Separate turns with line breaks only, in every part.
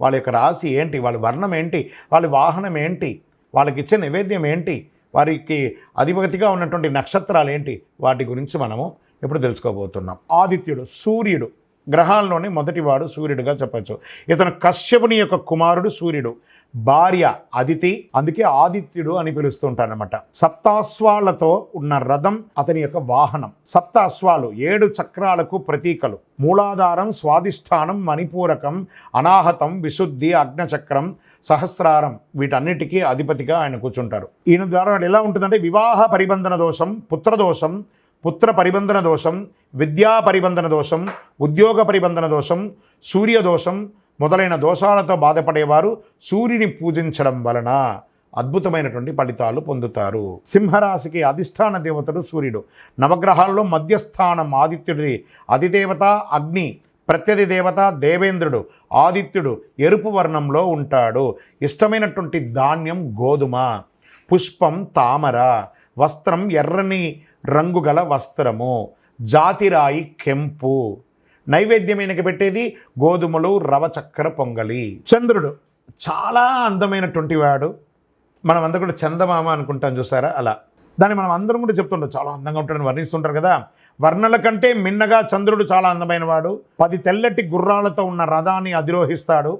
వాళ్ళ యొక్క రాశి ఏంటి? వాళ్ళ వర్ణం ఏంటి? వాళ్ళ వాహనం ఏంటి? వాళ్ళకి ఇచ్చే నైవేద్యం ఏంటి? వారికి అధిపతిగా ఉన్నటువంటి నక్షత్రాలు ఏంటి? వాటి గురించి మనము ఇప్పుడు తెలుసుకోబోతున్నాం. ఆదిత్యుడు సూర్యుడు. గ్రహాల్లోని మొదటివాడు సూర్యుడుగా చెప్పచ్చు. ఇతను కశ్యపుని యొక్క కుమారుడు సూర్యుడు. భార్య అదితి అందుకే ఆదిత్యుడు అని పిలుస్తుంటారనమాట సప్తాశ్వాలతో ఉన్న రథం అతని యొక్క వాహనం. సప్తాశ్వాలు ఏడు చక్రాలకు ప్రతీకలు. మూలాధారం స్వాదిష్టానం మణిపూరకం అనాహతం విశుద్ధి అగ్నచక్రం సహస్రారం వీటన్నిటికీ అధిపతిగా ఆయన కూర్చుంటారు. ఈయన ద్వారా ఎలా ఉంటుందంటే వివాహ పరిబంధన దోషం పుత్రదోషం పుత్ర పరిబంధన దోషం విద్యా పరిబంధన దోషం ఉద్యోగ పరిబంధన దోషం సూర్యదోషం మొదలైన దోషాలతో బాధపడేవారు సూర్యుని పూజించడం వలన అద్భుతమైనటువంటి ఫలితాలు పొందుతారు. సింహరాశికి అధిష్టాన దేవతడు సూర్యుడు. నవగ్రహాల్లో మధ్యస్థానం ఆదిత్యుడి అధిదేవత అగ్ని. ప్రత్యధి దేవత దేవేంద్రుడు. ఆదిత్యుడు ఎరుపు వర్ణంలో ఉంటాడు. ఇష్టమైనటువంటి ధాన్యం గోధుమ. పుష్పం తామర. వస్త్రం ఎర్రని రంగు గల వస్త్రము. జాతిరాయి కెంపు. నైవేద్యమైనకి పెట్టేది గోధుమలు రవ చక్కెర పొంగలి. చంద్రుడు. చాలా అందమైనటువంటి వాడు. మనం అందరం కూడా చందమామ అనుకుంటాం చూసారా? అలా. దాన్ని మనం అందరం కూడా చెప్తుంటాం. చాలా అందంగా ఉంటాడని వర్ణిస్తుంటారు కదా. వర్ణల కంటే మిన్నగా చంద్రుడు చాలా అందమైన వాడు. పది తెల్లటి గుర్రాలతో ఉన్న రథాన్ని అధిరోహిస్తాడు.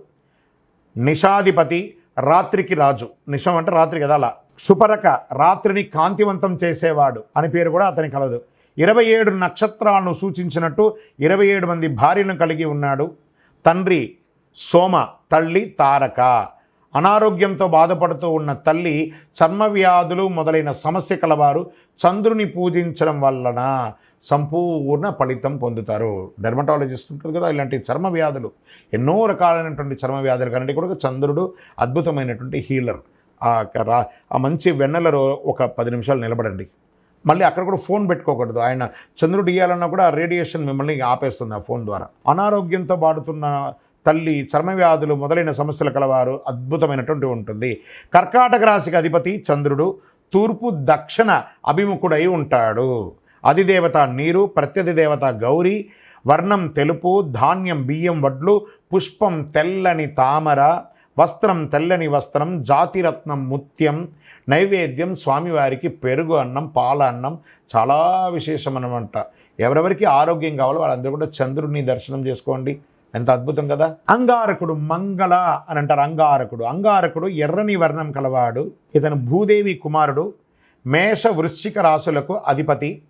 నిషాధిపతి రాత్రికి రాజు. నిషం అంటే రాత్రి కదా అలా. సుపరక రాత్రిని కాంతివంతం చేసేవాడు అని పేరు కూడా అతని కలదు. ఇరవై ఏడు నక్షత్రాలను సూచించినట్టు ఇరవై ఏడు మంది భార్యలను కలిగి ఉన్నాడు. తండ్రి సోమ తల్లి తారక. అనారోగ్యంతో బాధపడుతూ ఉన్న తల్లి చర్మవ్యాధులు మొదలైన సమస్య కలవారు. చంద్రుని పూజించడం వలన సంపూర్ణ ఫలితం పొందుతారు. డెర్మటాలజిస్ట్ ఉంటుంది కదా ఇలాంటి చర్మ వ్యాధులు. ఎన్నో రకాలైనటువంటి చర్మ వ్యాధులు కానీ కూడా చంద్రుడు అద్భుతమైనటువంటి హీలర్. ఆ రా- ఆ మంచి వెన్నెలలో ఒక పది నిమిషాలు నిలబడండి. మళ్ళీ అక్కడ కూడా ఫోన్ పెట్టుకోకూడదు. ఆయన చంద్రుడు ఇయ్యాలన్నా కూడా రేడియేషన్ మిమ్మల్ని ఆపేస్తుంది ఆ ఫోన్ ద్వారా. అనారోగ్యంతో బాడుతున్న తల్లి చర్మ వ్యాధులు మొదలైన సమస్యలు కలవారు. అద్భుతమైనటువంటి ఉంటుంది. కర్కాటక రాశికి అధిపతి చంద్రుడు. తూర్పు దక్షిణ అభిముఖుడై ఉంటాడు. అధిదేవత నీరు ప్రత్యధి దేవత గౌరీ. వర్ణం తెలుపు ధాన్యం బియ్యం వడ్లు పుష్పం తెల్లని తామర. వస్త్రం తెల్లని వస్త్రం జాతిరత్నం ముత్యం నైవేద్యం స్వామివారికి పెరుగు అన్నం పాల అన్నం చాలా విశేషం అనమాట ఎవరెవరికి ఆరోగ్యం కావాలో వాళ్ళందరూ కూడా చంద్రుడిని దర్శనం చేసుకోండి. ఎంత అద్భుతం కదా? అంగారకుడు మంగళ అని అంటారు అంగారకుడు. అంగారకుడు ఎర్రని వర్ణం కలవాడు. ఇతను భూదేవి కుమారుడు. మేష వృశ్చిక రాశులకు అధిపతి.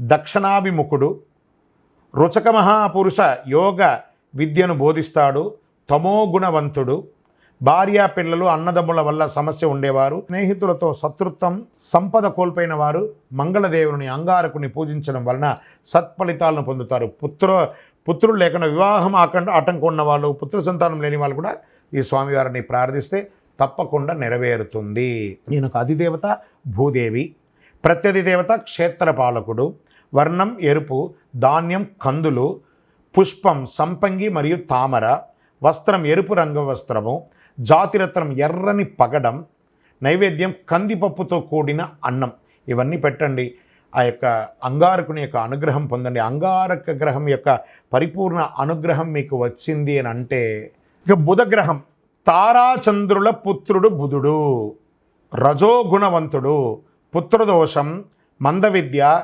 దక్షిణాభిముఖుడు. రుచక మహాపురుష యోగ విద్యను బోధిస్తాడు. తమో గుణవంతుడు భార్య పిల్లలు అన్నదమ్ముల వల్ల సమస్య ఉండేవారు. స్నేహితులతో శత్రుత్వం సంపద కోల్పోయిన వారు మంగళదేవుని అంగారకుని పూజించడం వలన సత్ఫలితాలను పొందుతారు. పుత్ర పుత్రులు లేకుండా వివాహం ఆకండ ఆటంకం ఉన్న వాళ్ళు పుత్ర సంతానం లేని వాళ్ళు కూడా ఈ స్వామివారిని ప్రార్థిస్తే తప్పకుండా నెరవేరుతుంది. నేను ఒక అధిదేవత భూదేవి. ప్రత్యధి దేవత క్షేత్రపాలకుడు వర్ణం ఎరుపు. ధాన్యం కందులు. పుష్పం సంపంగి మరియు తామర. వస్త్రం ఎరుపు రంగు వస్త్రము జాతిరత్నం ఎర్రని పగడం నైవేద్యం కందిపప్పుతో కూడిన అన్నం. ఇవన్నీ పెట్టండి. ఆ యొక్క అంగారకుని యొక్క అనుగ్రహం పొందండి. అంగారక గ్రహం యొక్క పరిపూర్ణ అనుగ్రహం మీకు వచ్చింది అని అంటే ఇక బుధగ్రహం తారాచంద్రుల పుత్రుడు బుధుడు రజోగుణవంతుడు పుత్రదోషం మందవిద్య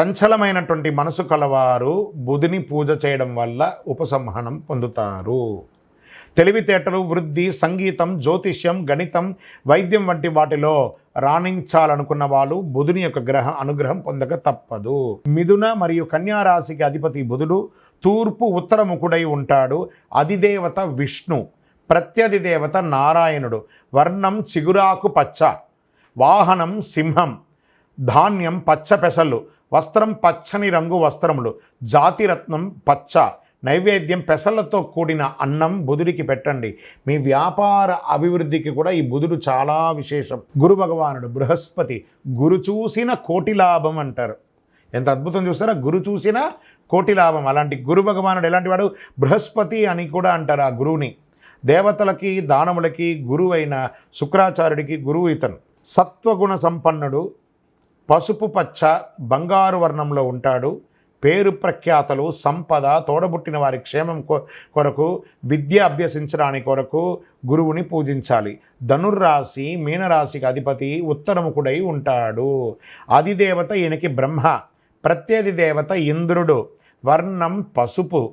చంచలమైనటువంటి మనసు కలవారు బుధిని పూజ చేయడం వల్ల ఉపసంహనం పొందుతారు. తెలివితేటలు వృద్ధి సంగీతం జ్యోతిష్యం గణితం వైద్యం వంటి వాటిలో రాణించాలనుకున్న వాళ్ళు బుధుని యొక్క గ్రహ అనుగ్రహం పొందక తప్పదు. మిథున మరియు కన్యారాశికి అధిపతి బుధుడు తూర్పు ఉత్తరముఖుడై ఉంటాడు. అధిదేవత విష్ణు ప్రత్యధి దేవత నారాయణుడు. వర్ణం చిగురాకు పచ్చ వాహనం సింహం ధాన్యం పచ్చ పెసలు వస్త్రం పచ్చని రంగు వస్త్రములు జాతిరత్నం పచ్చ నైవేద్యం పెసలతో కూడిన అన్నం బుధుడికి పెట్టండి. మీ వ్యాపార అభివృద్ధికి కూడా ఈ బుధుడు చాలా విశేషం. గురు భగవానుడు బృహస్పతి గురు చూసిన కోటి లాభం అంటారు. ఎంత అద్భుతం చూస్తారా? గురు చూసిన కోటి లాభం. అలాంటి గురు భగవానుడు ఎలాంటి వాడు? బృహస్పతి అని కూడా అంటారు ఆ గురువుని. దేవతలకి దానములకి గురువు అయిన శుక్రాచార్యుడికి గురువు ఇతను. సత్వగుణ సంపన్నుడు పసుపు పచ్చ బంగారు వర్ణంలో ఉంటాడు. పేరు ప్రఖ్యాతలు సంపద తోడబుట్టిన వారి క్షేమం కొ- కొరకు విద్య అభ్యసించడానికి కొరకు గురువుని పూజించాలి. ధనుర్రాశి మీనరాశికి అధిపతి ఉత్తరముఖుడై ఉంటాడు. అధిదేవత ఈయనకి బ్రహ్మ ప్రత్యేది దేవత ఇంద్రుడు వర్ణం పసుపు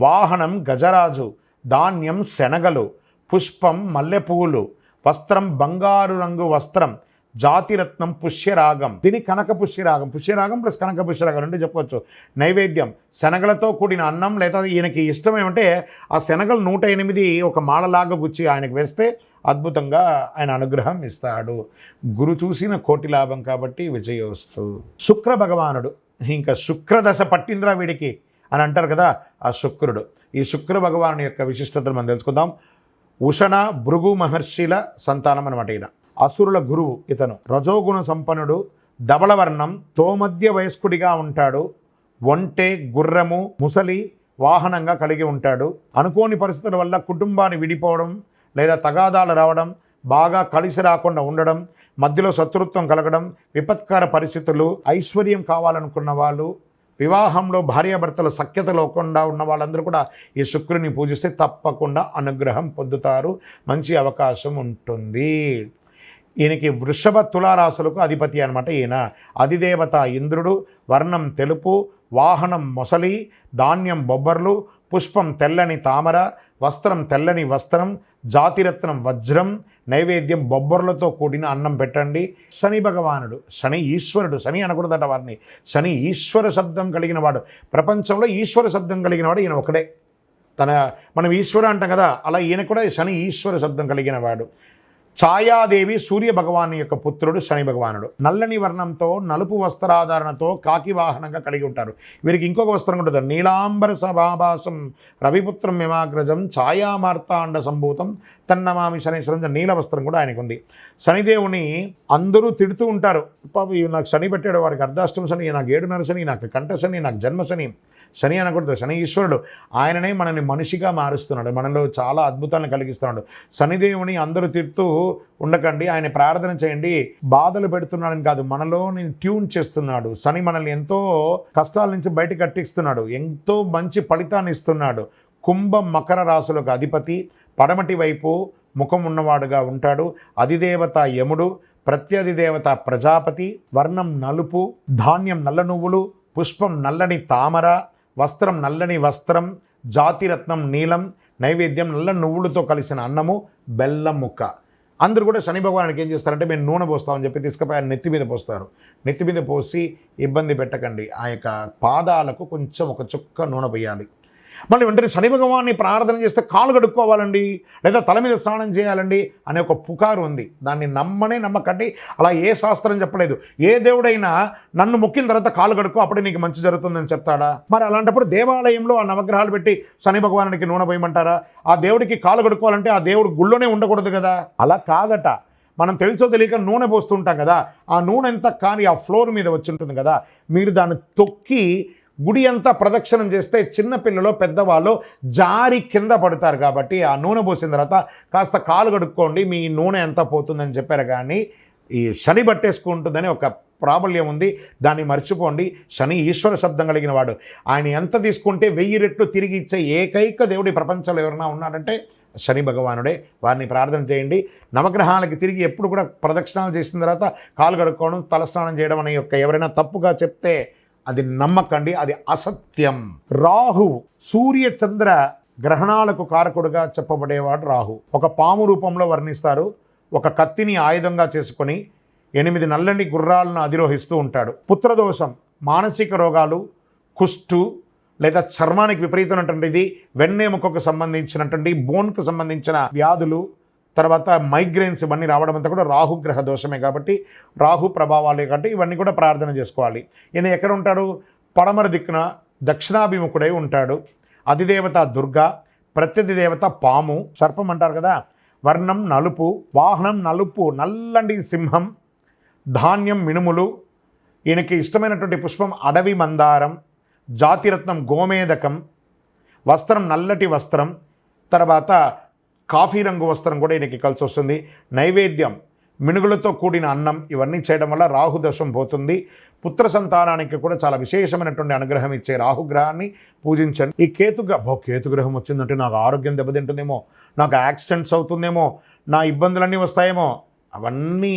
వాహనం గజరాజు ధాన్యం శనగలు పుష్పం మల్లెపూలు వస్త్రం బంగారు రంగు వస్త్రం జాతిరత్నం పుష్యరాగం. దీని కనక పుష్యరాగం. పుష్యరాగం ప్లస్ కనక పుష్యరాగం రెండు చెప్పవచ్చు నైవేద్యం. శనగలతో కూడిన అన్నం లేదా ఈయనకి ఇష్టం ఏమంటే ఆ శనగలు నూట ఎనిమిది ఒక మాలలాగా గుచ్చి ఆయనకు వేస్తే అద్భుతంగా ఆయన అనుగ్రహం ఇస్తాడు. గురు చూసిన కోటి లాభం కాబట్టి విజయోస్తు. శుక్ర భగవానుడు. ఇంకా శుక్రదశ పట్టిందిరా వీడికి అని అంటారు కదా ఆ శుక్రుడు. ఈ శుక్ర భగవాను యొక్క విశిష్టతను మనం తెలుసుకుందాం. ఉషణ భృగు మహర్షిల సంతానం అనమాట ఈయన. అసురుల గురువు ఇతను. రజోగుణ సంపన్నుడు ధవళవర్ణం తోమధ్య వయస్కుడిగా ఉంటాడు. ఒంటె గుర్రము ముసలి వాహనంగా కలిగి ఉంటాడు. అనుకోని పరిస్థితుల వల్ల కుటుంబాన్ని విడిపోవడం లేదా తగాదాలు రావడం బాగా కలిసి రాకుండా ఉండడం మధ్యలో శత్రుత్వం కలగడం విపత్కర పరిస్థితులు ఐశ్వర్యం కావాలనుకున్న వాళ్ళు వివాహంలో భార్యాభర్తల సఖ్యత లేకుండా ఉన్న వాళ్ళందరూ కూడా ఈ శుక్రుని పూజిస్తే తప్పకుండా అనుగ్రహం పొందుతారు. మంచి అవకాశం ఉంటుంది. ఈయనకి వృషభ తులారాశులకు అధిపతి అనమాట ఈయన. అధిదేవత ఇంద్రుడు వర్ణం తెలుపు వాహనం మొసలి ధాన్యం బొబ్బర్లు పుష్పం తెల్లని తామర వస్త్రం తెల్లని వస్త్రం జాతిరత్నం వజ్రం నైవేద్యం బొబ్బర్లతో కూడిన అన్నం పెట్టండి. శని భగవానుడు శని ఈశ్వరుడు శని అనకూడదట వారిని. శని ఈశ్వర శబ్దం కలిగిన వాడు. ప్రపంచంలో ఈశ్వర శబ్దం కలిగిన వాడు ఈయన ఒకడే. తన మనం ఈశ్వర అంటాం కదా అలా ఈయన కూడా శని ఈశ్వర శబ్దం కలిగిన వాడు. ఛాయాదేవి సూర్య భగవాను యొక్క పుత్రుడు శని భగవానుడు. నల్లని వర్ణంతో నలుపు వస్త్రాధారణతో కాకి వాహనంగా కలిగి ఉంటారు. వీరికి ఇంకొక వస్త్రం ఉంటుంది. నీలాంబర సభాభాసం రవిపుత్రం మిమాగ్రజం ఛాయామార్తాండ సంభూతం తన్నమామి శనీశ్వరం నీల వస్త్రం కూడా ఆయనకు ఉంది. శనిదేవుని అందరూ తిడుతూ ఉంటారు. పాప ఇవి నాకు శని పెట్టాడు వారికి అర్ధాష్టం శని నాకు ఏడున్నర శని నాకు కంఠ శని నాకు జన్మ శని శని అనకూడదు శని ఈశ్వరుడు. ఆయననే మనల్ని మనిషిగా మారుస్తున్నాడు మనలో చాలా అద్భుతాలను కలిగిస్తున్నాడు. శనిదేవుని అందరూ తిడుతూ ఉండకండి ఆయన ప్రార్థన చేయండి. బాధలు పెడుతున్నాడని కాదు మనలో నేను ట్యూన్ చేస్తున్నాడు. శని మనల్ని ఎంతో కష్టాల నుంచి బయట కట్టిస్తున్నాడు ఎంతో మంచి ఫలితాన్ని ఇస్తున్నాడు. కుంభం మకర రాశులకు అధిపతి పడమటి వైపు ముఖం ఉన్నవాడుగా ఉంటాడు. అధిదేవత యముడు ప్రత్యధిదేవత ప్రజాపతి వర్ణం నలుపు ధాన్యం నల్ల నువ్వులు పుష్పం నల్లని తామర వస్త్రం నల్లని వస్త్రం జాతిరత్నం నీలం నైవేద్యం నల్ల నువ్వులతో కలిసిన అన్నము బెల్లం ముక్క. అందరూ కూడా శని భగవానికి ఏం చేస్తారంటే మేము నూనె పోస్తామని చెప్పి తీసుకుపోయి ఆయన నెత్తి మీద పోస్తారు. నెత్తి మీద పోసి ఇబ్బంది పెట్టకండి. ఆ యొక్క పాదాలకు కొంచెం ఒక చుక్క నూనె పోయాలి. మళ్ళీ వెంటనే శని భగవాన్ని ప్రార్థన చేస్తే కాలు కడుక్కోవాలండి లేదా తల మీద స్నానం చేయాలండి అనే ఒక పుకారు ఉంది. దాన్ని నమ్మనే నమ్మకండి. అలా ఏ శాస్త్రం చెప్పలేదు. ఏ దేవుడైనా నన్ను మొక్కిన తర్వాత కాలు కడుక్కో అప్పుడే నీకు మంచి జరుగుతుందని చెప్తాడా? మరి అలాంటప్పుడు దేవాలయంలో ఆ నవగ్రహాలు పెట్టి శని భగవానుడికి నూనె పోయమంటారా? ఆ దేవుడికి కాలు కడుక్కోవాలంటే ఆ దేవుడు గుళ్ళోనే ఉండకూడదు కదా? అలా కాదట. మనం తెలుసో తెలియక నూనె పోస్తుంటాం కదా? ఆ నూనె ఎంత కానీ ఆ ఫ్లోర్ మీద వచ్చి ఉంటుంది కదా? మీరు దాన్ని తొక్కి గుడి అంతా ప్రదక్షిణం చేస్తే చిన్నపిల్లలు పెద్దవాళ్ళు జారి కింద పడతారు కాబట్టి ఆ నూనె పోసిన తర్వాత కాస్త కాలు కడుక్కోండి మీ నూనె ఎంత పోతుందని చెప్పారు కానీ ఈ శని పట్టేసుకుంటుందని ఒక ప్రాబల్యం ఉంది. దాన్ని మర్చిపోండి. శని ఈశ్వర శబ్దం కలిగిన వాడు. ఆయన ఎంత తీసుకుంటే వెయ్యి రెట్లు తిరిగి ఇచ్చే ఏకైక దేవుడి ప్రపంచంలో ఎవరైనా ఉన్నాడంటే శని భగవానుడే. వారిని ప్రార్థన చేయండి. నవగ్రహాలకి తిరిగి ఎప్పుడు కూడా ప్రదక్షిణాలు చేసిన తర్వాత కాలు కడుక్కోవడం తలస్నానం చేయడం అనే యొక్క ఎవరైనా తప్పుగా చెప్తే అది నమ్మకండి అది అసత్యం. రాహు సూర్య చంద్ర గ్రహణాలకు కారకుడుగా చెప్పబడేవాడు రాహు. ఒక పాము రూపంలో వర్ణిస్తారు ఒక కత్తిని ఆయుధంగా చేసుకొని ఎనిమిది నల్లని గుర్రాలను అధిరోహిస్తూ ఉంటాడు. పుత్రదోషం మానసిక రోగాలు కుష్టు లేదా చర్మానికి విపరీతమైనటువంటిది వెన్నెముకకు సంబంధించినటువంటి బోన్కు సంబంధించిన వ్యాధులు తర్వాత మైగ్రేన్స్ ఇవన్నీ రావడం అంతా కూడా రాహుగ్రహ దోషమే కాబట్టి రాహు ప్రభావాలే కాబట్టి ఇవన్నీ కూడా ప్రార్థన చేసుకోవాలి. ఈయన ఎక్కడ ఉంటాడు? పడమర దిక్కున దక్షిణాభిముఖుడై ఉంటాడు. అధిదేవత దుర్గా ప్రత్యధి దేవత పాము సర్పం అంటారు కదా? వర్ణం నలుపు వాహనం నలుపు నల్లండి సింహం ధాన్యం మినుములు ఈయనకి ఇష్టమైనటువంటి పుష్పం అడవి మందారం జాతిరత్నం గోమేదకం వస్త్రం నల్లటి వస్త్రం తర్వాత కాఫీ రంగు వస్త్రం కూడా ఈయనకి కలిసి వస్తుంది. నైవేద్యం మినుగులతో కూడిన అన్నం ఇవన్నీ చేయడం వల్ల రాహుదశం పోతుంది. పుత్ర సంతానానికి కూడా చాలా విశేషమైనటువంటి అనుగ్రహం ఇచ్చే రాహుగ్రహాన్ని పూజించండి. ఈ కేతుగ్రహ బో కేతుగ్రహం వచ్చిందంటే నాకు ఆరోగ్యం దెబ్బతింటుందేమో నాకు యాక్సిడెంట్స్ అవుతుందేమో నా ఇబ్బందులన్నీ వస్తాయేమో అవన్నీ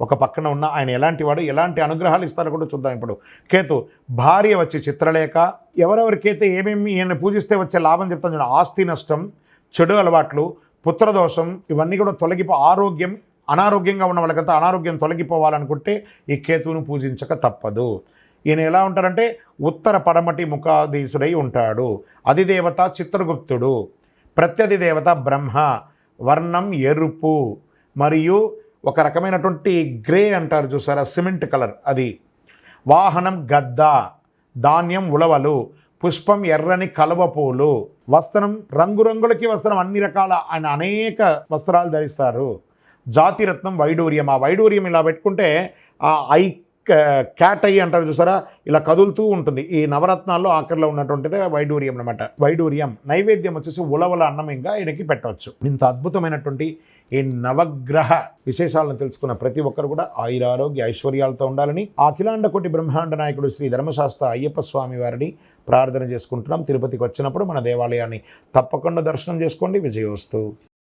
ఒక పక్కన ఉన్న ఆయన ఎలాంటి వాడు ఎలాంటి అనుగ్రహాలు ఇస్తారో కూడా చూద్దాం ఇప్పుడు. కేతు భార్య వచ్చి చిత్రలేఖ ఎవరెవరికైతే ఏమేమి ఈయన పూజిస్తే వచ్చే లాభం చెప్తాను ఆస్తి నష్టం చెడు అలవాట్లు పుత్రదోషం ఇవన్నీ కూడా తొలగిపో ఆరోగ్యం అనారోగ్యంగా ఉన్న వాళ్ళకంతా అనారోగ్యం తొలగిపోవాలనుకుంటే ఈ కేతువును పూజించక తప్పదు. ఈయన ఎలా ఉంటారంటే ఉత్తర పడమటి ముఖాధీశుడై ఉంటాడు. అధిదేవత చిత్రగుప్తుడు ప్రత్యధి దేవత బ్రహ్మ వర్ణం ఎరుపు మరియు ఒక రకమైనటువంటి గ్రే అంటారు చూసారా సిమెంట్ కలర్ అది. వాహనం గద్ద ధాన్యం ఉలవలు పుష్పం ఎర్రని కలువ పూలు వస్త్రం రంగురంగులకి వస్త్రం అన్ని రకాల ఆయన అనేక వస్త్రాలు ధరిస్తారు. జాతిరత్నం వైడూర్యం. ఆ వైడూర్యం ఇలా పెట్టుకుంటే ఆ ఐ క్యాట్ అయ్యి అంటారు చూసారా? ఇలా కదులుతూ ఉంటుంది. ఈ నవరత్నాల్లో ఆఖరిలో ఉన్నటువంటిదే వైడూర్యం అనమాట వైడూర్యం. నైవేద్యం వచ్చేసి ఉలవల అన్నం ఇంకా ఈయనకి పెట్టవచ్చు. ఇంత అద్భుతమైనటువంటి ఈ నవగ్రహ విశేషాలను తెలుసుకున్న ప్రతి ఒక్కరు కూడా ఆయురారోగ్య ఐశ్వర్యాలతో ఉండాలని అఖిలాండ కోటి బ్రహ్మాండ నాయకుడు శ్రీ ధర్మశాస్త్ర అయ్యప్ప స్వామి వారిని ప్రార్థన చేసుకుంటున్నాం. తిరుపతికి వచ్చినప్పుడు మన దేవాలయాన్ని తప్పకుండా దర్శనం చేసుకోండి. విజయోస్తు.